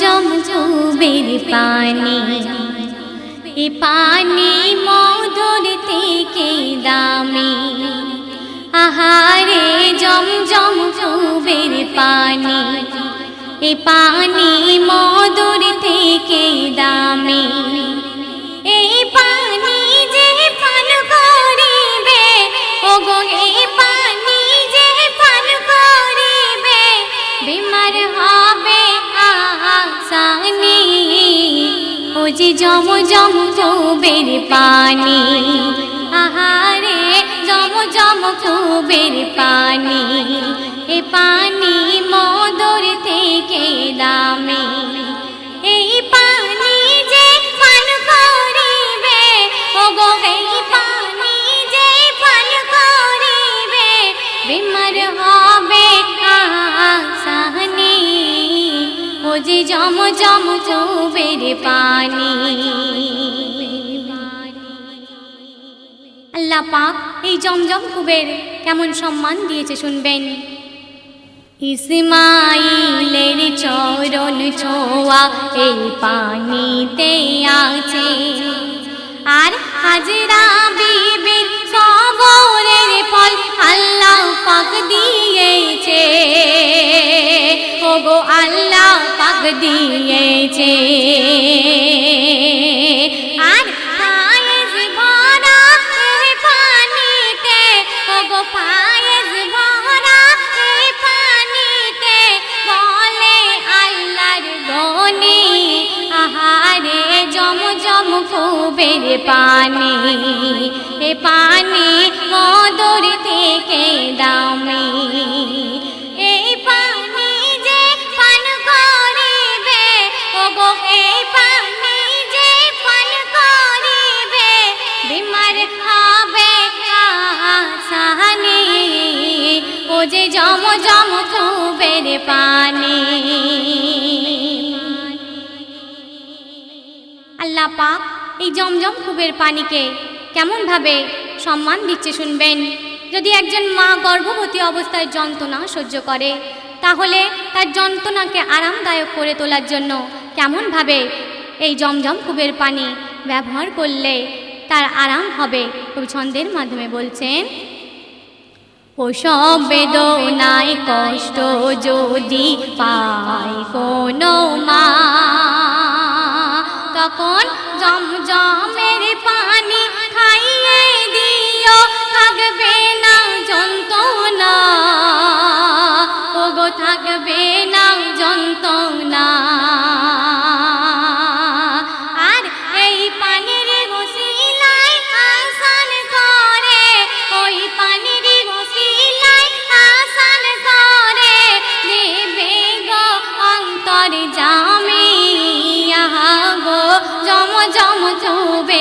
জম কুবের পানি। এ পানি মধুর থেকে দামি। আহারে জম জম কুবের পানি। এ পানি মধুর থেকে দামি। জম জম কুবের পানি। আহারে জম জম কুবের পানি। পানি। আল্লাহ পাক এই জমজম কুবের কেমন সম্মান দিয়েছে শুনবেন। ইসমাইলের চরণ ছোঁয়া এই পানিতে আছে। আর হাজরা বিবির সবরের ফল আল্লাহ পাক দিয়েছে। ওগো আল্লাহ পাক দিয়েছে। আর পায়েস ভরা পানিতে, ওগো পায়েস ভরা পানিতে, বলে আল্লাহর গনি আহারে জম জম কুবের পানি, এ পানি মধুর থেকে দামি। পাক এই জমজম কুবের পানিকে কেমনভাবে সম্মান দিচ্ছে শুনবেন? যদি একজন মা গর্ভবতী অবস্থায় যন্ত্রণা সহ্য করে, তাহলে তার যন্ত্রণাকে আরামদায়ক করে তোলার জন্য কেমনভাবে এই জমজম কুবের পানি ব্যবহার করলে তার আরাম হবে? কবি ছন্দের মাধ্যমে বলছেন, ওসব বেদনায় কষ্ট যদি পায় কোনো মা, তখন থাকবে না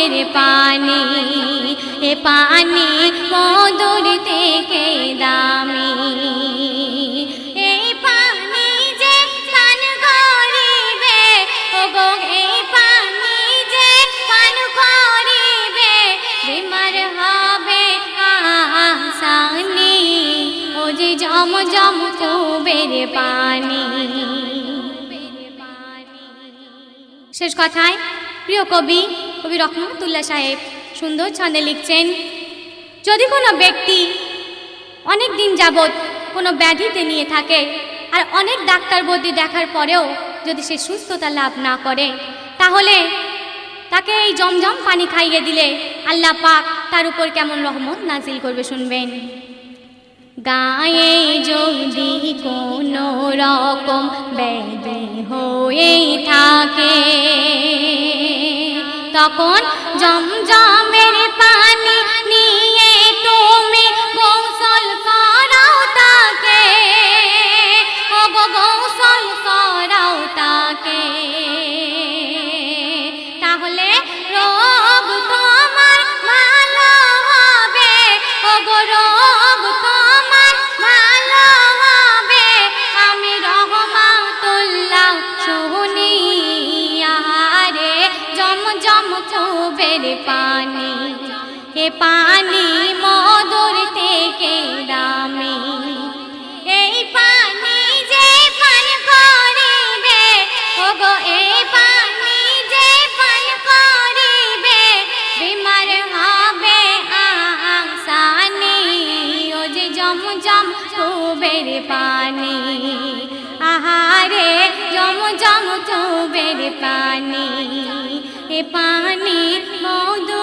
চুবের পানি, এ পানি মধুর থেকে দামি। এই পানি হবে পানি। শেষ কথায় প্রিয় কবি কবি রহমতুল্লাহ সাহেব সুন্দর ছন্দে লিখছেন, যদি কোনো ব্যক্তি অনেক দিন যাবৎ কোনো ব্যাধিতে নিয়ে থাকে আর অনেক ডাক্তার বদ্যি দেখার পরেও যদি সে সুস্থতা লাভ না করে, তাহলে তাকে এই জমজম পানি খাইয়ে দিলে আল্লাহ পাক তার উপর কেমন রহমত নাজিল করবে শুনবেন। গায়ে যদি কোনো রকম ব্যাধি হয়ে থাকে তখন জমজমের থেকে পানি মধুর থেকে দামি এই পানি যে পান করিবে, ওগো এই পানি যে পান করিবে, বিমার হবে আসানি। ও যে জম জম খুবের পানি, আহারে জম জম খুবের পানি। এ পানি মধু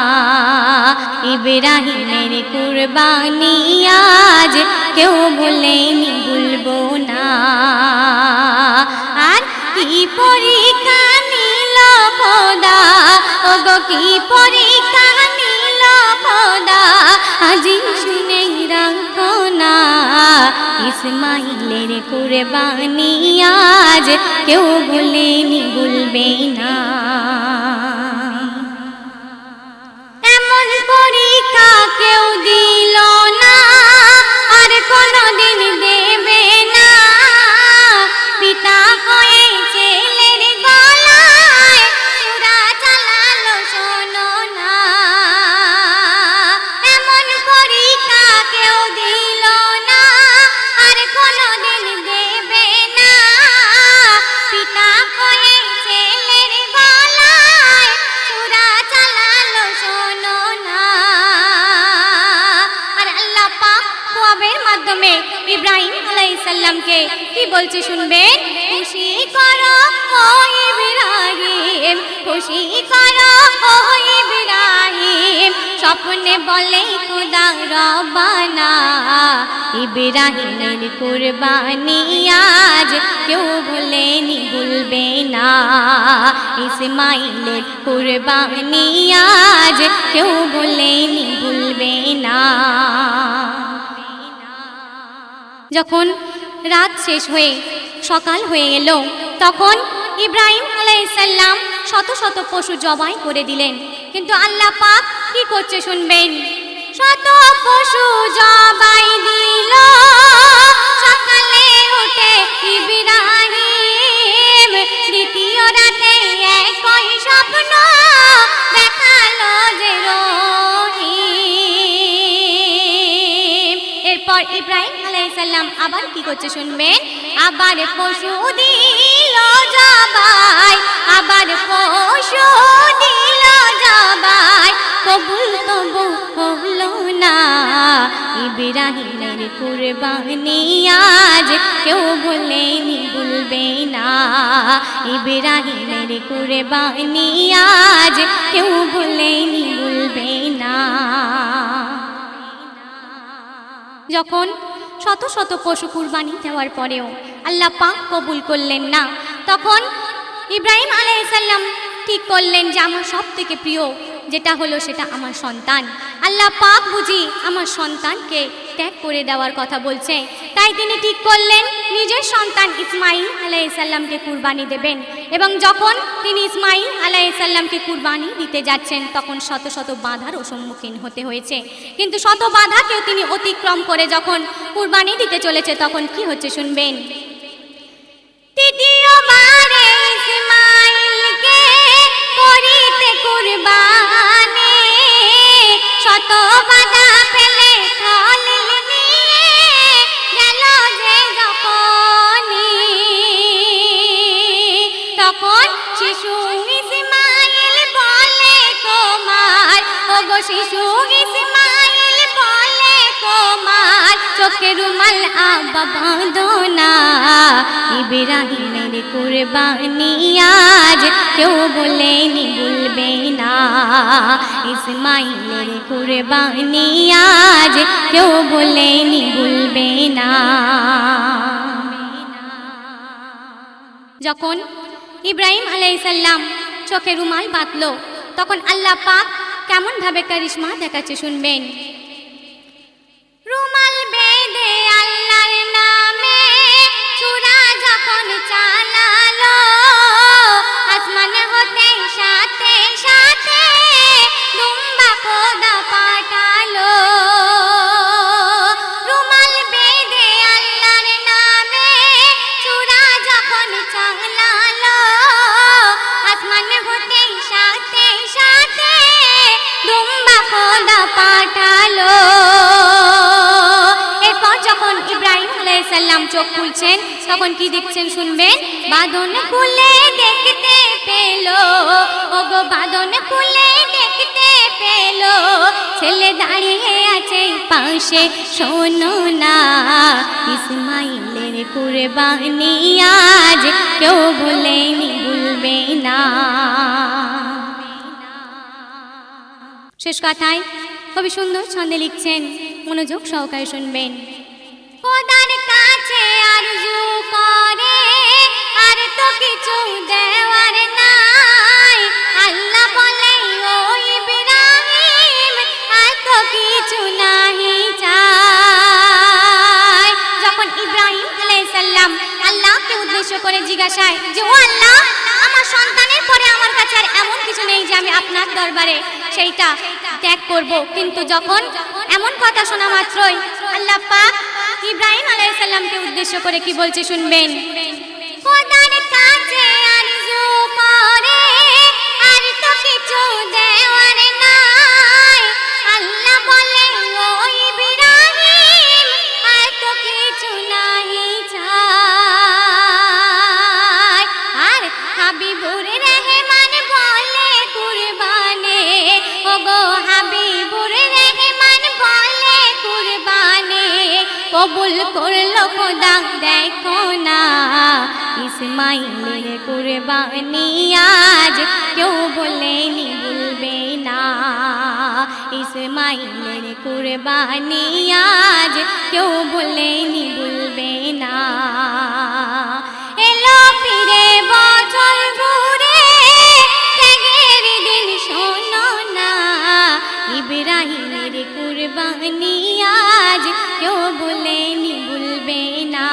ইব্রাহিমের কুরবানি আজ কেউ বলেনি ভুলবো না। আর কি পরীক্ষা নিল খোদা? ওগো, কি পরীক্ষা নিল খোদা? আজি শুনে রাখো না, ইসমাইলের কুরবানি আজ কেউ ভুলেনি, ভুলবে না। এমন পরীক্ষা কেউ দিল ইব্রাহিম আলাইহিস সালামকে কি? বলছে শুনবেন? খুশি করো, ও ইব্রাহিম। খুশি করো, ও ইব্রাহিম। স্বপ্নে বলে খুদা রবানা ইব্রাহিমের কুরবানি আজ কেউ ভুলেনি, ভুলবে না। ইসমাইলের কুরবানি আজ কেউ ভুলেনি, ভুলবে না। যখন রাত শেষ হয়ে সকাল হয়ে এলো, তখন ইব্রাহিম আলাইসাল্লাম শত শত পশু জবাই করে দিলেন। কিন্তু আল্লাহ পাক কি করছে শুনবেন? শত পশু জবাই দিল। সকালে উঠে ইব্রাহিম দ্বিতীয় রাতে একই স্বপ্ন দেখাল যে রহিম। এরপর ইব্রাহিম আলাইসাল্লাম আবার কি করছে শুনবেন আবার পশু দিল জবাই আবার পশু দিল জবাই কবুল তবু হলো না। ইব্রাহিমের কুরবানি আজ কেউ বলেনি, ভুলবে না। ইব্রাহিমের কুরবানি আজ কেউ বলেনি, ভুলবে না। যখন শত শত পশু কুরবানি দেওয়ার পরেও আল্লাহ পাক কবুল করলেন না। তখন ইব্রাহিম আলাইসাল্লাম ঠিক করলেন যে, আমার সব থেকে প্রিয় যেটা হলো সেটা আমার সন্তান। আল্লাহ পাক বুঝি আমার সন্তানকে ত্যাগ করে দেওয়ার কথা বলছে। তাই তিনি ঠিক করলেন, নিজের সন্তান ইসমাইল আলাইসাল্লামকে কুরবানি দেবেন এবং যখন তিনি ইসমাইল আলাইসাল্লামকে কুরবানি দিতে যাচ্ছেন, তখন শত শত বাধারও সম্মুখীন হতে হয়েছে। কিন্তু শত বাধাকেও তিনি অতিক্রম করে যখন কুরবানি দিতে চলেছে, তখন কি হচ্ছে শুনবেন? করিতে শত বাধা ফেলে খলিল শিশু ইসমাইল বলে তোমার চোখে রুমাল আবা বাঁধো না। ইব্রাহিমের কুরবানি আজ কেউ বলেনি ভুলবে না। ইসমাইলের কুরবানি আজ কেউ বলেনি ভুলবে না। যখন ইব্রাহিম আলাইসাল্লাম চোখে রুমাল বাঁধল, তখন আল্লাহ পাক কেমনভাবে কারিশমা দেখাচ্ছে শুনবেন? রুমাল বেঁধে আলাইসাল্লাম চোখ খুলছেন, তখন কি দেখছেন শুনবেন? বাঁধন খুলে দেখতে পেল, ওগো বাঁধন খুলে দেখতে পেল, ছেলে দাঁড়িয়ে আছে পাশে, শোনো না, ইসমাইলের কুরবানি আজ কেউ ভুলেনি, ভুলবে না। শেষ কথায় কবি সুন্দর ছন্দে লিখছেন, মনোযোগ সহকারে শুনবেন। আর তো কিছু দেওয়ার নাই। আল্লাহ আর কিছু নাহি যখন ইব্রাহিম আলাইসাল্লাম আল্লাহকে উদ্দেশ্য করে জিজ্ঞাসায় যে আল্লাহ, আমার সন্তানের পরে আমার কাছে এমন কিছু নেই যে আমি আপনার দরবারে সেইটা ত্যাগ করব? কিন্তু যখন এমন কথা শোনা মাত্রই আল্লাহ পাক ইব্রাহিম আলাইসাল্লামকে উদ্দেশ্য করে কি বলছে শুনবেন? খোদার কবুল করল খোদা, দেখো না। ইসমাইলের কুরবানি আজ কেউ বলেনি, ভুলবে না। ইসমাইলের কুরবানি আজ কেউ বলেনি, ভুলবে না। এলো ফিরে বছর ঘুরে, ত্যাগের দিন শোনো না। ইব্রাহিমের কুরবানি আজ কেউ বলেনি ভুলবে না।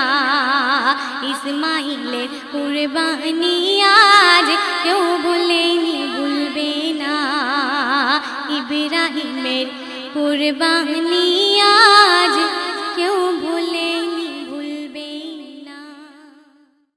ইসমাইলের কুরবানি আজ কেউ বলেনি ভুলবে না। ইব্রাহিমের কুরবানি আজ কেউ